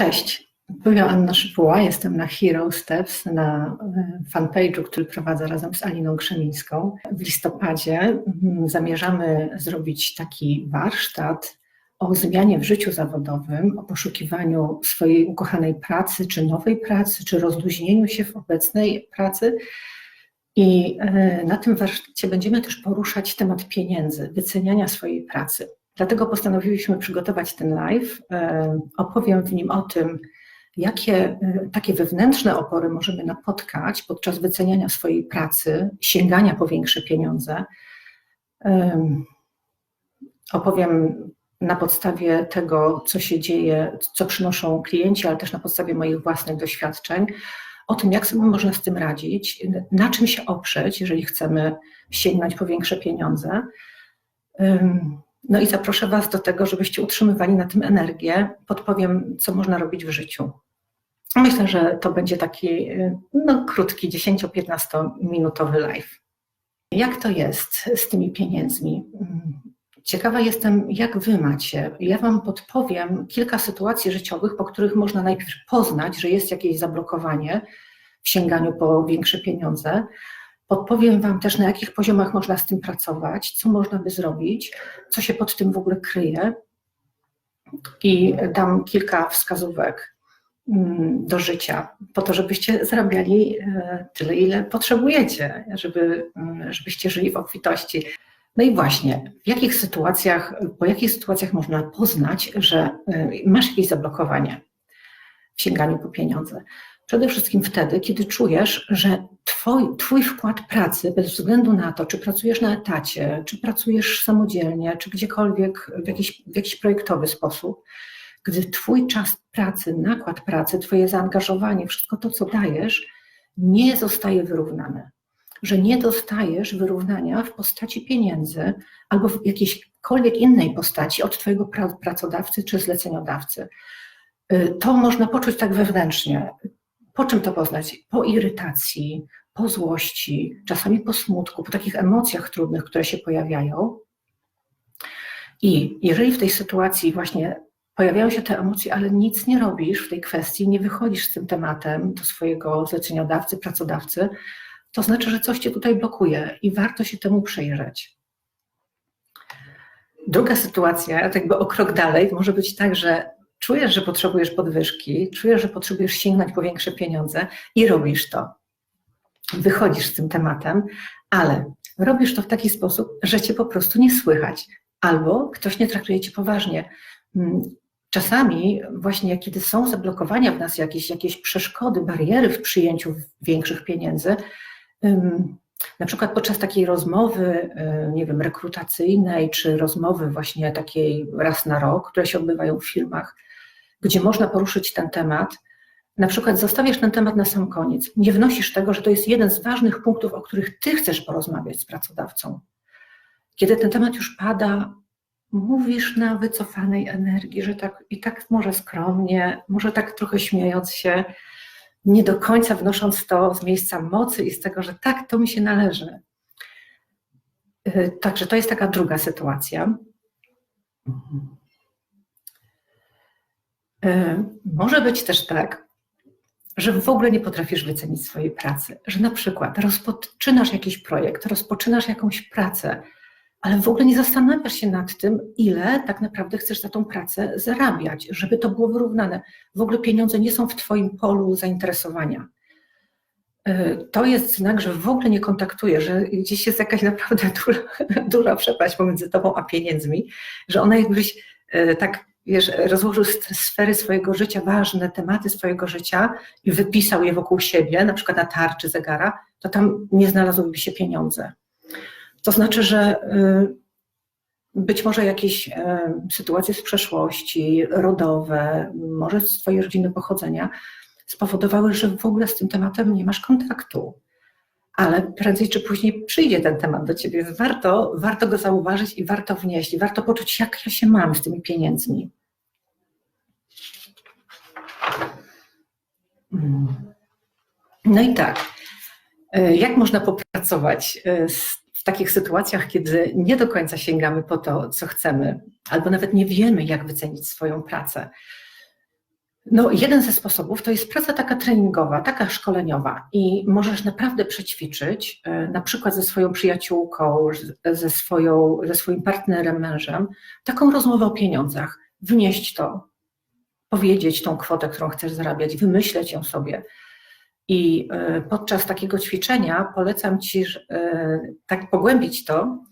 Cześć, mówię Anna Szypuła, jestem na Hero Steps, na e, fanpage'u, który prowadzę razem z Aliną Krzemińską. W listopadzie mm, zamierzamy zrobić taki warsztat o zmianie w życiu zawodowym, o poszukiwaniu swojej ukochanej pracy, czy nowej pracy, czy rozluźnieniu się w obecnej pracy. I e, na tym warsztacie będziemy też poruszać temat pieniędzy, wyceniania swojej pracy. Dlatego postanowiliśmy przygotować ten live. E, opowiem w nim o tym, jakie e, takie wewnętrzne opory możemy napotkać podczas wyceniania swojej pracy, sięgania po większe pieniądze. Opowiem na podstawie tego, co się dzieje, co przynoszą klienci, ale też na podstawie moich własnych doświadczeń, o tym, jak sobie można z tym radzić, na czym się oprzeć, jeżeli chcemy sięgnąć po większe pieniądze. No i zaproszę Was do tego, żebyście utrzymywali na tym energię. Podpowiem, co można robić w życiu. Myślę, że to będzie taki no, krótki, 10-15 minutowy live. Jak to jest z tymi pieniędzmi? Ciekawa jestem, jak Wy macie. Ja Wam podpowiem kilka sytuacji życiowych, po których można najpierw poznać, że jest jakieś zablokowanie w sięganiu po większe pieniądze. Podpowiem Wam też, na jakich poziomach można z tym pracować, co można by zrobić, co się pod tym w ogóle kryje. I dam kilka wskazówek mm, do życia, po to, żebyście zarabiali e, tyle, ile potrzebujecie, żeby, mm, żebyście żyli w obfitości. No i właśnie, w jakich sytuacjach, po jakich sytuacjach można poznać, że y, masz jakieś zablokowanie w sięganiu po pieniądze? Przede wszystkim wtedy, kiedy czujesz, że twoj, twój wkład pracy, bez względu na to, czy pracujesz na etacie, czy pracujesz samodzielnie, czy gdziekolwiek w jakiś, w jakiś projektowy sposób, gdy twój czas pracy, nakład pracy, twoje zaangażowanie, wszystko to, co dajesz, nie zostaje wyrównane że nie dostajesz wyrównania w postaci pieniędzy albo w jakiejśkolwiek innej postaci od Twojego pracodawcy czy zleceniodawcy. Y, to można poczuć tak wewnętrznie. Po czym to poznać? Po irytacji, po złości, czasami po smutku, po takich emocjach trudnych, które się pojawiają. I jeżeli w tej sytuacji właśnie pojawiają się te emocje, ale nic nie robisz w tej kwestii, nie wychodzisz z tym tematem do swojego zleceniodawcy, pracodawcy, to znaczy, że coś cię tutaj blokuje i warto się temu przyjrzeć. Druga sytuacja, tak jakby o krok dalej, może być tak, że czujesz, że potrzebujesz podwyżki, czujesz, że potrzebujesz sięgnąć po większe pieniądze i robisz to. Wychodzisz z tym tematem, ale robisz to w taki sposób, że cię po prostu nie słychać, albo ktoś nie traktuje cię poważnie. Mm, czasami właśnie kiedy są zablokowania w nas jakieś, jakieś przeszkody, bariery w przyjęciu większych pieniędzy, na przykład podczas takiej rozmowy, nie wiem, rekrutacyjnej, czy rozmowy właśnie takiej raz na rok, które się odbywają w firmach, gdzie można poruszyć ten temat, na przykład zostawiasz ten temat na sam koniec. Nie wnosisz tego, że to jest jeden z ważnych punktów, o których ty chcesz porozmawiać z pracodawcą. Kiedy ten temat już pada, mówisz na wycofanej energii, że tak i tak może skromnie, może tak trochę śmiejąc się, nie do końca wnosząc to z miejsca mocy i z tego, że tak, to mi się należy. Y, także to jest taka druga sytuacja. Y, może być też tak, że w ogóle nie potrafisz wycenić swojej pracy, że na przykład rozpoczynasz jakiś projekt, rozpoczynasz jakąś pracę, ale w ogóle nie zastanawiasz się nad tym, ile tak naprawdę chcesz za tą pracę zarabiać, żeby to było wyrównane. W ogóle pieniądze nie są w Twoim polu zainteresowania. E, to jest znak, że w ogóle nie kontaktujesz, że gdzieś jest jakaś naprawdę duża, duża przepaść pomiędzy Tobą a pieniędzmi, że ona jakbyś e, tak wiesz, rozłożył sfery swojego życia, ważne tematy swojego życia i wypisał je wokół siebie, na przykład na tarczy zegara, to tam nie znalazłyby się pieniądze. To znaczy, że y, być może jakieś y, sytuacje z przeszłości, rodowe, może z Twojej rodziny pochodzenia, spowodowały, że w ogóle z tym tematem nie masz kontaktu. Ale prędzej czy później przyjdzie ten temat do Ciebie. Warto, warto go zauważyć i warto wnieść, i warto poczuć, jak ja się mam z tymi pieniędzmi. No i tak, y, jak można popracować z w takich sytuacjach, kiedy nie do końca sięgamy po to, co chcemy, albo nawet nie wiemy, jak wycenić swoją pracę. No, jeden ze sposobów to jest praca taka treningowa, taka szkoleniowa i możesz naprawdę przećwiczyć, e, na przykład ze swoją przyjaciółką, ze, swoją, ze swoim partnerem, mężem, taką rozmowę o pieniądzach, wnieść to, powiedzieć tą kwotę, którą chcesz zarabiać, wymyśleć ją sobie. I e, podczas takiego ćwiczenia polecam Ci e, tak pogłębić to,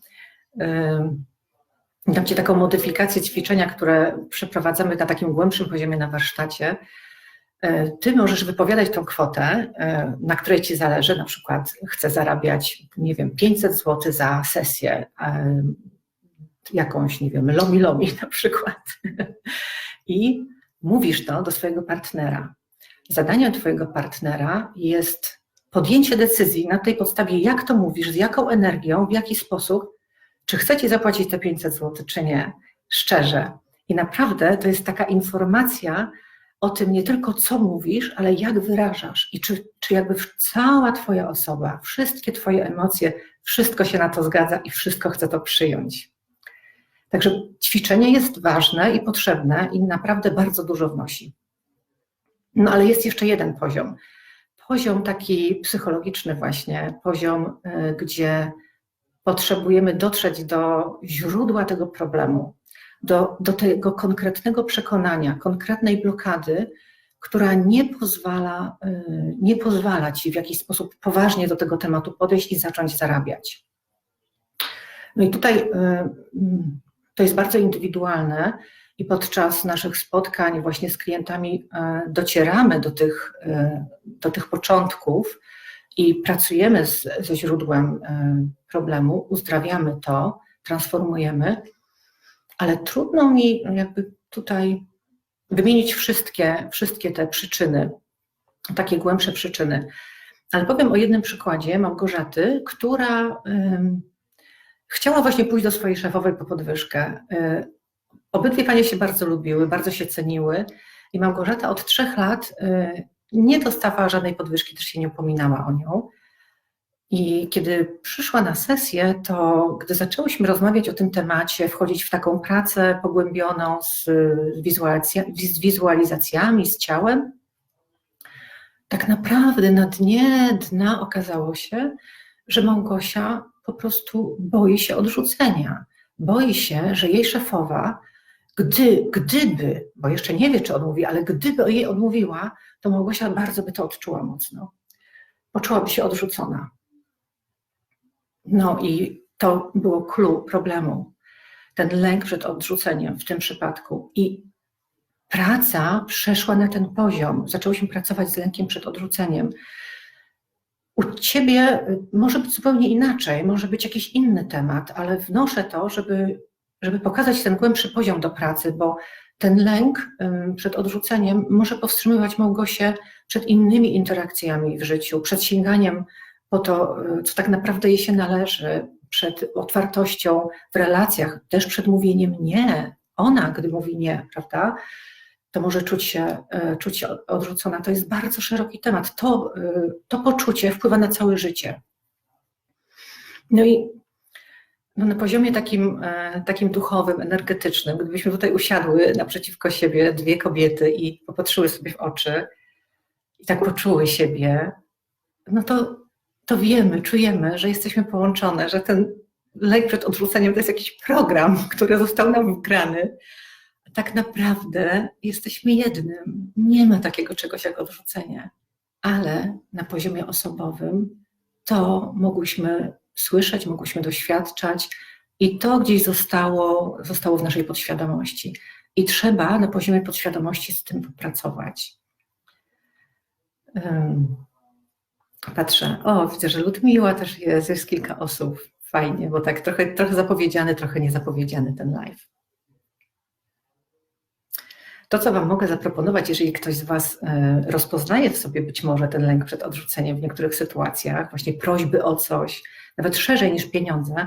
Dam Ci taką modyfikację ćwiczenia, które przeprowadzamy na takim głębszym poziomie na warsztacie. E, ty możesz wypowiadać tą kwotę, e, na której Ci zależy, na przykład chcę zarabiać, nie wiem, 500 zł za sesję, e, jakąś, nie wiem, lomi lomi na przykład. I mówisz to do swojego partnera. Zadaniem Twojego partnera jest podjęcie decyzji na tej podstawie, jak to mówisz, z jaką energią, w jaki sposób czy chcecie zapłacić te 500 zł, czy nie, szczerze. I naprawdę to jest taka informacja o tym nie tylko co mówisz, ale jak wyrażasz i czy, czy jakby cała Twoja osoba, wszystkie Twoje emocje, wszystko się na to zgadza i wszystko chce to przyjąć. Także ćwiczenie jest ważne i potrzebne i naprawdę bardzo dużo wnosi. No ale jest jeszcze jeden poziom. Poziom taki psychologiczny właśnie, poziom, y, gdzie potrzebujemy dotrzeć do źródła tego problemu, do, do tego konkretnego przekonania, konkretnej blokady, która nie pozwala, y, nie pozwala ci w jakiś sposób poważnie do tego tematu podejść i zacząć zarabiać. No i tutaj y, mm, to jest bardzo indywidualne i podczas naszych spotkań właśnie z klientami y, docieramy do tych, do tych początków, i pracujemy z, ze źródłem e, problemu, uzdrawiamy to, transformujemy, ale trudno mi jakby tutaj wymienić wszystkie, wszystkie te przyczyny, takie głębsze przyczyny. Ale powiem o jednym przykładzie Małgorzaty, która chciała właśnie pójść do swojej szefowej po podwyżkę. E, obydwie panie się bardzo lubiły, bardzo się ceniły i Małgorzata od trzech lat e, nie dostawała żadnej podwyżki, też się nie upominała o nią. I kiedy przyszła na sesję, to gdy zaczęłyśmy rozmawiać o tym temacie, wchodzić w taką pracę pogłębioną z, z wizualizacjami, z ciałem, tak naprawdę na dnie dna okazało się, że Małgosia po prostu boi się odrzucenia. Boi się, że jej szefowa, gdy, gdyby, bo jeszcze nie wie, czy odmówi, ale gdyby jej odmówiła, to Małgosia bardzo by to odczuła mocno. Poczułaby się odrzucona. No i to było clue problemu. Ten lęk przed odrzuceniem w tym przypadku. I praca przeszła na ten poziom. Zaczęłyśmy pracować z lękiem przed odrzuceniem. U ciebie może być zupełnie inaczej, może być jakiś inny temat, ale wnoszę to, żeby, żeby pokazać ten głębszy poziom do pracy, bo ten lęk przed odrzuceniem może powstrzymywać Małgosię przed innymi interakcjami w życiu, przed sięganiem po to, y, co tak naprawdę jej się należy, przed otwartością w relacjach, też przed mówieniem nie. Ona, gdy mówi nie, prawda, to może czuć się, y, czuć się odrzucona. To jest bardzo szeroki temat. To, y, to poczucie wpływa na całe życie. No i no na poziomie takim, e, takim duchowym, energetycznym, gdybyśmy tutaj usiadły naprzeciwko siebie dwie kobiety i popatrzyły sobie w oczy i tak poczuły siebie, no to, to wiemy, czujemy, że jesteśmy połączone, że ten lek przed odrzuceniem to jest jakiś program, który został nam wgrany. Tak naprawdę jesteśmy jednym. Nie ma takiego czegoś jak odrzucenie, ale na poziomie osobowym to mogłyśmy słyszeć, mogłyśmy doświadczać i to gdzieś zostało, zostało w naszej podświadomości. I trzeba na poziomie podświadomości z tym popracować. Patrzę, o, widzę, że Ludmiła też jest, jest kilka osób. Fajnie, bo tak trochę, trochę zapowiedziany, trochę niezapowiedziany ten live. To, co Wam mogę zaproponować, jeżeli ktoś z Was e, rozpoznaje w sobie być może ten lęk przed odrzuceniem w niektórych sytuacjach, właśnie prośby o coś, nawet szerzej niż pieniądze,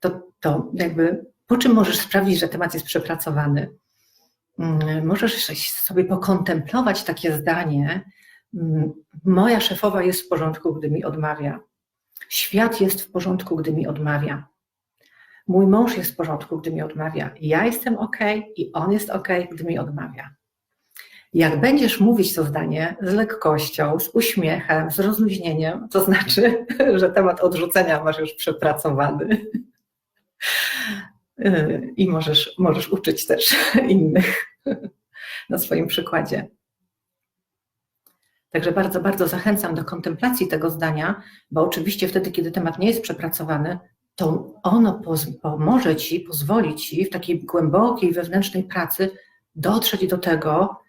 to, to jakby po czym możesz sprawdzić, że temat jest przepracowany? Mm, możesz sobie pokontemplować takie zdanie, mm, moja szefowa jest w porządku, gdy mi odmawia. Świat jest w porządku, gdy mi odmawia. Mój mąż jest w porządku, gdy mi odmawia. Ja jestem ok i on jest ok, gdy mi odmawia. Jak będziesz mówić to zdanie z lekkością, z uśmiechem, z rozluźnieniem, to znaczy, że temat odrzucenia masz już przepracowany. I możesz, możesz uczyć też innych na swoim przykładzie. Także bardzo, bardzo zachęcam do kontemplacji tego zdania, bo oczywiście wtedy, kiedy temat nie jest przepracowany, to ono pomoże ci, pozwoli ci w takiej głębokiej wewnętrznej pracy dotrzeć do tego,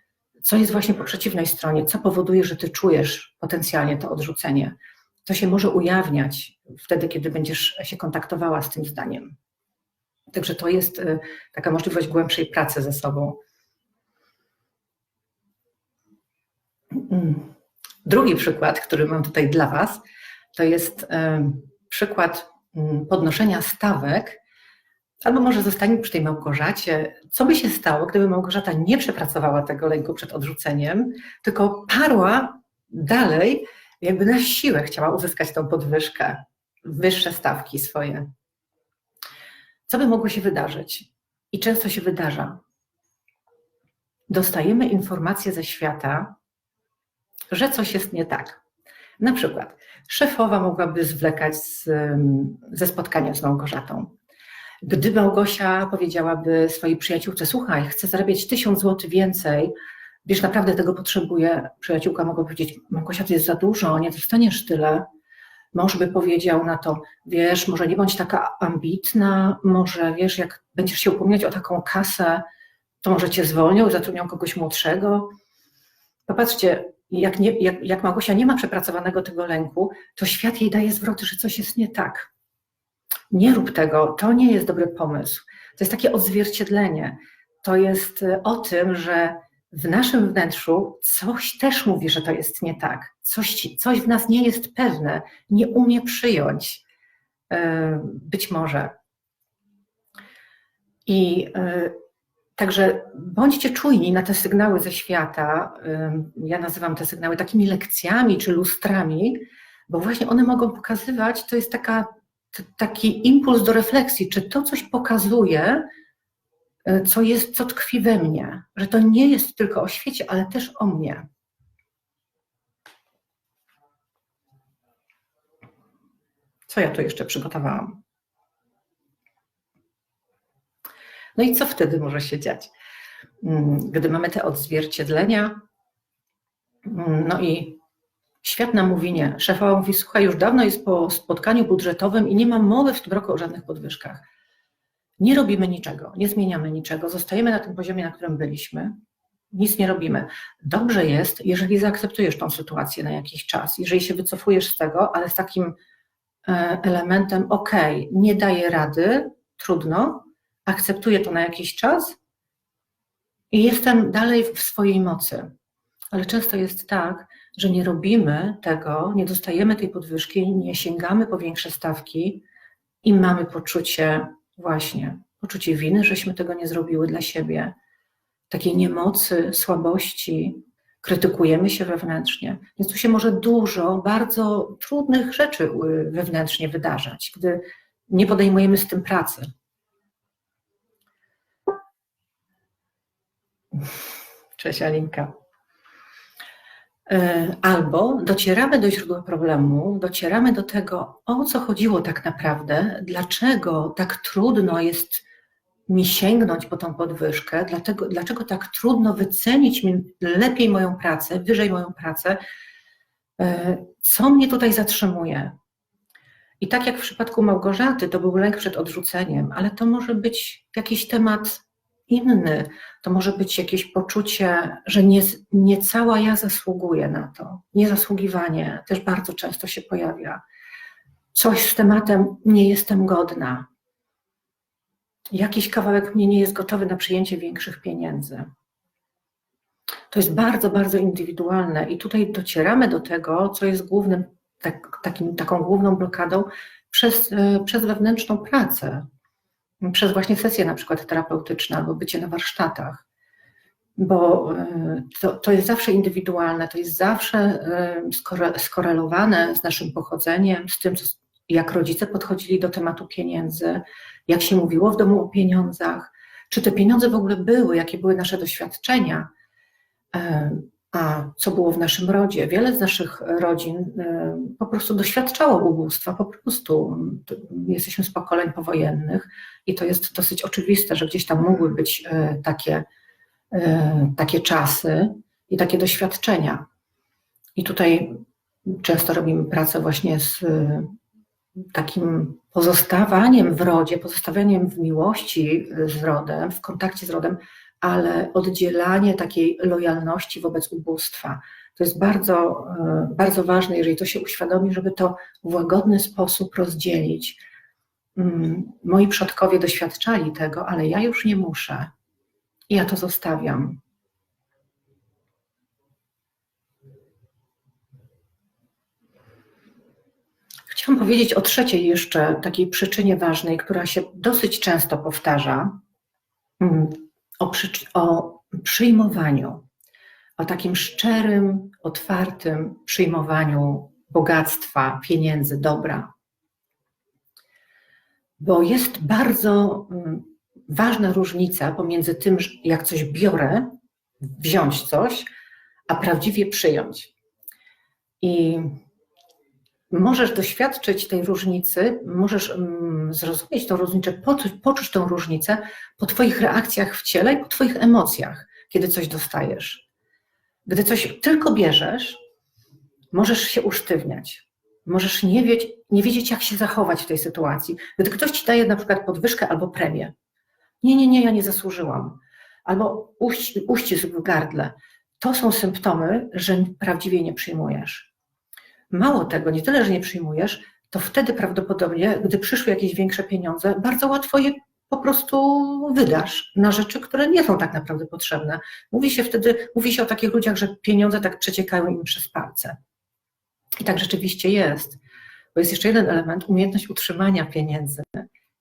co jest właśnie po przeciwnej stronie, co powoduje, że ty czujesz potencjalnie to odrzucenie. To się może ujawniać wtedy, kiedy będziesz się kontaktowała z tym zdaniem. Także to jest y, taka możliwość głębszej pracy ze sobą. Mm. Drugi przykład, który mam tutaj dla Was, to jest y, przykład podnoszenia stawek, albo może zostaniemy przy tej Małgorzacie. Co by się stało, gdyby Małgorzata nie przepracowała tego lęku przed odrzuceniem, tylko parła dalej, jakby na siłę chciała uzyskać tą podwyżkę, wyższe stawki swoje. Co by mogło się wydarzyć? I często się wydarza. Dostajemy informacje ze świata, że coś jest nie tak. Na przykład szefowa mogłaby zwlekać z, ze spotkaniem z Małgorzatą. Gdy Małgosia powiedziałaby swojej przyjaciółce, słuchaj, chcę zarabiać tysiąc złotych więcej, wiesz, naprawdę tego potrzebuję, przyjaciółka mogła powiedzieć, Małgosia, to jest za dużo, nie dostaniesz tyle. Mąż by powiedział na to, wiesz, może nie bądź taka ambitna, może wiesz, jak będziesz się upominać o taką kasę, to może cię zwolnią zatrudnią kogoś młodszego. Popatrzcie, jak, nie, jak, jak Małgosia nie ma przepracowanego tego lęku, to świat jej daje zwroty, że coś jest nie tak. Nie rób tego, to nie jest dobry pomysł. To jest takie odzwierciedlenie. To jest e, o tym, że w naszym wnętrzu coś też mówi, że to jest nie tak. Coś, coś w nas nie jest pewne, nie umie przyjąć. E, być może. I e, Także bądźcie czujni na te sygnały ze świata. Ja nazywam te sygnały takimi lekcjami czy lustrami, bo właśnie one mogą pokazywać, to jest taka, taki impuls do refleksji, czy to coś pokazuje, e, co jest, co tkwi we mnie, że to nie jest tylko o świecie, ale też o mnie. Co ja tu jeszcze przygotowałam? No i co wtedy może się dziać? Mm, gdy mamy te odzwierciedlenia, mm, no i świat nam mówi nie. Szefowa mówi, słuchaj, już dawno jest po spotkaniu budżetowym i nie ma mowy w tym roku o żadnych podwyżkach. Nie robimy niczego, nie zmieniamy niczego, zostajemy na tym poziomie, na którym byliśmy, nic nie robimy. Dobrze jest, jeżeli zaakceptujesz tą sytuację na jakiś czas, jeżeli się wycofujesz z tego, ale z takim e, elementem, ok, nie daję rady, trudno, akceptuję to na jakiś czas i jestem dalej w swojej mocy. Ale często jest tak, że nie robimy tego, nie dostajemy tej podwyżki, nie sięgamy po większe stawki i mamy poczucie właśnie, poczucie winy, żeśmy tego nie zrobiły dla siebie, takiej niemocy, słabości, krytykujemy się wewnętrznie. Więc tu się może dużo bardzo trudnych rzeczy y, wewnętrznie wydarzać, gdy nie podejmujemy z tym pracy. Cześć Alinka. E, albo docieramy do źródła problemu, docieramy do tego, o co chodziło tak naprawdę, dlaczego tak trudno jest mi sięgnąć po tą podwyżkę, dlatego, dlaczego tak trudno wycenić mi lepiej moją pracę, wyżej moją pracę, e, co mnie tutaj zatrzymuje. I tak jak w przypadku Małgorzaty, to był lęk przed odrzuceniem, ale to może być jakiś temat inny. To może być jakieś poczucie, że nie, nie cała ja zasługuję na to. Niezasługiwanie też bardzo często się pojawia. Coś z tematem nie jestem godna. Jakiś kawałek mnie nie jest gotowy na przyjęcie większych pieniędzy. To jest bardzo, bardzo indywidualne i tutaj docieramy do tego, co jest głównym, tak, takim, taką główną blokadą przez, e, przez wewnętrzną pracę, przez właśnie sesje na przykład terapeutyczne albo bycie na warsztatach, bo e, to, to jest zawsze indywidualne, to jest zawsze e, skorelowane z naszym pochodzeniem, z tym, jak rodzice podchodzili do tematu pieniędzy, jak się mówiło w domu o pieniądzach, czy te pieniądze w ogóle były, jakie były nasze doświadczenia. Co było w naszym rodzie? Wiele z naszych rodzin po prostu doświadczało ubóstwa, po prostu jesteśmy z pokoleń powojennych i to jest dosyć oczywiste, że gdzieś tam mogły być takie, takie czasy i takie doświadczenia. I tutaj często robimy pracę właśnie z takim pozostawaniem w rodzie, pozostawianiem w miłości z rodem, w kontakcie z rodem, ale oddzielanie takiej lojalności wobec ubóstwa. To jest bardzo, e, bardzo ważne, jeżeli to się uświadomi, żeby to w łagodny sposób rozdzielić. Mm, moi przodkowie doświadczali tego, ale ja już nie muszę. I ja to zostawiam. Chciałam powiedzieć o trzeciej jeszcze takiej przyczynie ważnej, która się dosyć często powtarza, o, o przyjmowaniu, o takim szczerym, otwartym przyjmowaniu bogactwa, pieniędzy, dobra. Bo jest bardzo mm, ważna różnica pomiędzy tym, jak coś biorę, wziąć coś, a prawdziwie przyjąć. I możesz doświadczyć tej różnicy, możesz mm, zrozumieć tą różnicę, poczuć tą różnicę po Twoich reakcjach w ciele i po Twoich emocjach, kiedy coś dostajesz. Gdy coś tylko bierzesz, możesz się usztywniać, możesz nie, wiedzieć, nie wiedzieć, jak się zachować w tej sytuacji. Gdy ktoś Ci daje na przykład podwyżkę albo premię, nie, nie, nie, ja nie zasłużyłam, albo uścisk w gardle, to są symptomy, że prawdziwie nie przyjmujesz. Mało tego, nie tyle, że nie przyjmujesz, to wtedy prawdopodobnie, gdy przyszły jakieś większe pieniądze, bardzo łatwo je po prostu wydasz na rzeczy, które nie są tak naprawdę potrzebne. Mówi się wtedy, mówi się o takich ludziach, że pieniądze tak przeciekają im przez palce. I tak rzeczywiście jest. Bo jest jeszcze jeden element, umiejętność utrzymania pieniędzy.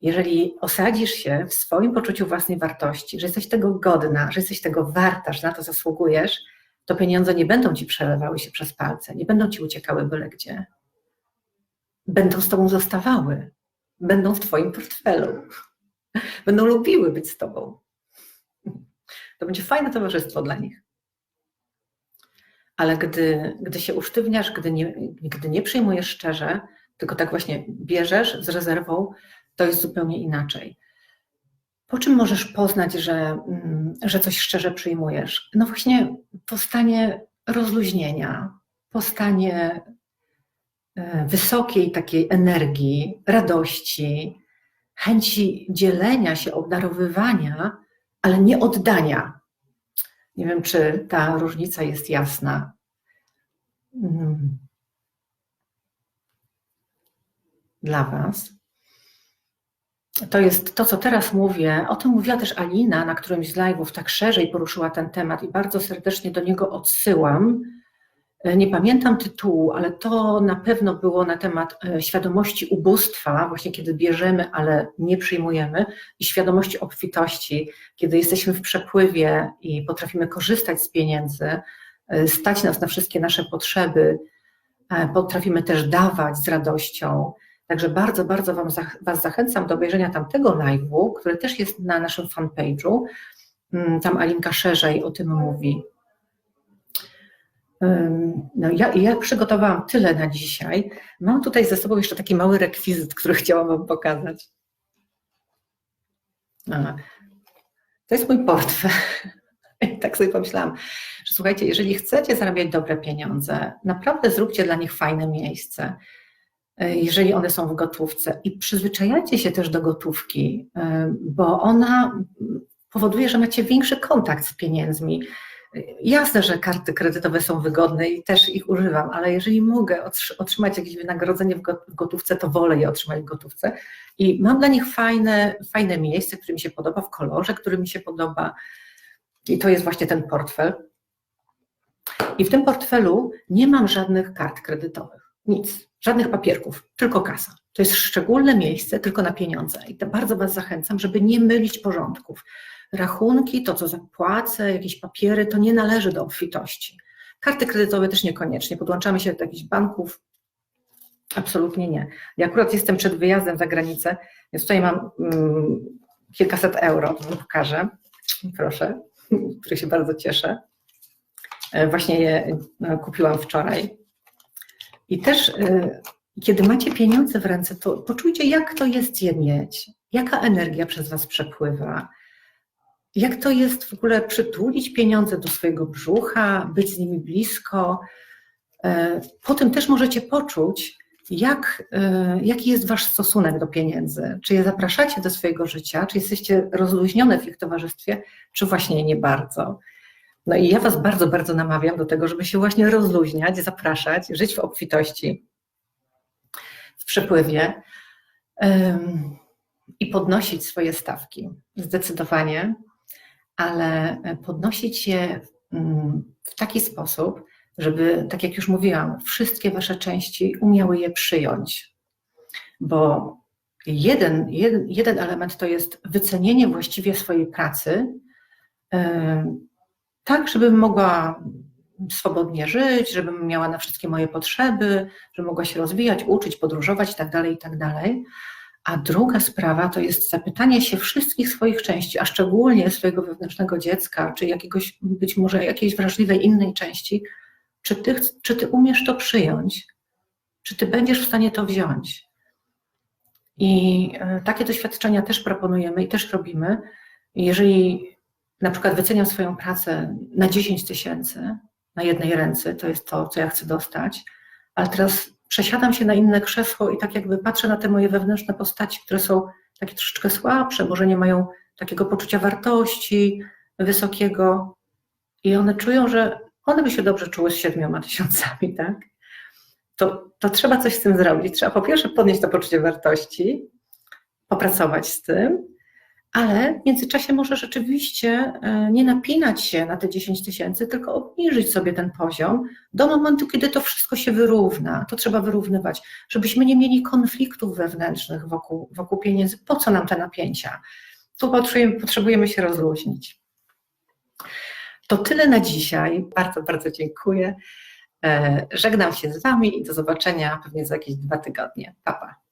Jeżeli osadzisz się w swoim poczuciu własnej wartości, że jesteś tego godna, że jesteś tego warta, że na to zasługujesz, to pieniądze nie będą ci przelewały się przez palce, nie będą ci uciekały byle gdzie. Będą z tobą zostawały, będą w twoim portfelu, będą lubiły być z tobą. To będzie fajne towarzystwo dla nich. Ale gdy, gdy się usztywniasz, gdy nie, gdy nie przyjmujesz szczerze, tylko tak właśnie bierzesz z rezerwą, to jest zupełnie inaczej. Po czym możesz poznać, że, mm, że coś szczerze przyjmujesz? No właśnie po stanie rozluźnienia, po stanie e, wysokiej takiej energii, radości, chęci dzielenia się, obdarowywania, ale nie oddania. Nie wiem, czy ta różnica jest jasna. Mm. Dla Was to jest to, co teraz mówię. O tym mówiła też Alina na którymś z live'ów, tak szerzej poruszyła ten temat i bardzo serdecznie do niego odsyłam. E, nie pamiętam tytułu, ale to na pewno było na temat e, świadomości ubóstwa, właśnie kiedy bierzemy, ale nie przyjmujemy, i świadomości obfitości, kiedy jesteśmy w przepływie i potrafimy korzystać z pieniędzy, e, stać nas na wszystkie nasze potrzeby, potrafimy też dawać z radością Także bardzo, bardzo wam, Was zachęcam do obejrzenia tamtego live'u, który też jest na naszym fanpage'u. Mm, tam Alinka szerzej o tym mówi. No, ja, ja przygotowałam tyle na dzisiaj. Mam tutaj ze sobą jeszcze taki mały rekwizyt, który chciałam Wam pokazać. A, to jest mój portfel. Tak sobie pomyślałam, że słuchajcie, jeżeli chcecie zarabiać dobre pieniądze, naprawdę zróbcie dla nich fajne miejsce. E, jeżeli one są w gotówce. I przyzwyczajajcie się też do gotówki, e, bo ona powoduje, że macie większy kontakt z pieniędzmi. Jasne, że karty kredytowe są wygodne i też ich używam, ale jeżeli mogę otrzymać jakieś wynagrodzenie w gotówce, to wolę je otrzymać w gotówce. I mam dla nich fajne, fajne miejsce, które mi się podoba, w kolorze, który mi się podoba. I to jest właśnie ten portfel. I w tym portfelu nie mam żadnych kart kredytowych. Nic, żadnych papierków, tylko kasa. To jest szczególne miejsce tylko na pieniądze. I to bardzo Was zachęcam, żeby nie mylić porządków. Rachunki, to co zapłacę, jakieś papiery, to nie należy do obfitości. Karty kredytowe też niekoniecznie. Podłączamy się do jakichś banków. Absolutnie nie. Ja akurat jestem przed wyjazdem za granicę, więc tutaj mam mm, kilkaset euro, to pokażę. Proszę, który się bardzo cieszę. E, Właśnie je e, kupiłam wczoraj. I też, e, kiedy macie pieniądze w ręce, to poczujcie, jak to jest je mieć, jaka energia przez Was przepływa, jak to jest w ogóle przytulić pieniądze do swojego brzucha, być z nimi blisko. E, Potem też możecie poczuć, jak, e, jaki jest Wasz stosunek do pieniędzy. Czy je zapraszacie do swojego życia, czy jesteście rozluźnione w ich towarzystwie, czy właśnie nie bardzo. No i ja Was bardzo, bardzo namawiam do tego, żeby się właśnie rozluźniać, zapraszać, żyć w obfitości, w przepływie i podnosić swoje stawki. Zdecydowanie, ale podnosić je ym, w taki sposób, żeby, tak jak już mówiłam, wszystkie Wasze części umiały je przyjąć. Bo jeden, jeden, jeden element to jest wycenienie właściwie swojej pracy, tak, żebym mogła swobodnie żyć, żebym miała na wszystkie moje potrzeby, żebym mogła się rozwijać, uczyć, podróżować itd., itd. A druga sprawa to jest zapytanie się wszystkich swoich części, a szczególnie swojego wewnętrznego dziecka, czy jakiegoś, być może jakiejś wrażliwej innej części, czy ty, czy ty umiesz to przyjąć, czy ty będziesz w stanie to wziąć. I e, takie doświadczenia też proponujemy i też robimy. Jeżeli na przykład wyceniam swoją pracę na 10 tysięcy na jednej ręce, to jest to, co ja chcę dostać, ale teraz przesiadam się na inne krzesło i tak jakby patrzę na te moje wewnętrzne postaci, które są takie troszeczkę słabsze, może nie mają takiego poczucia wartości wysokiego i one czują, że one by się dobrze czuły z siedmioma tysiącami, tak? To, to trzeba coś z tym zrobić. Trzeba po pierwsze podnieść to poczucie wartości, popracować z tym, ale w międzyczasie może rzeczywiście e, nie napinać się na te 10 tysięcy, tylko obniżyć sobie ten poziom do momentu, kiedy to wszystko się wyrówna. To trzeba wyrównywać, żebyśmy nie mieli konfliktów wewnętrznych wokół, wokół pieniędzy. Po co nam te napięcia? Tu potrzebujemy, potrzebujemy się rozluźnić. To tyle na dzisiaj. Bardzo, bardzo dziękuję. E, Żegnam się z Wami i do zobaczenia pewnie za jakieś dwa tygodnie. Pa, pa.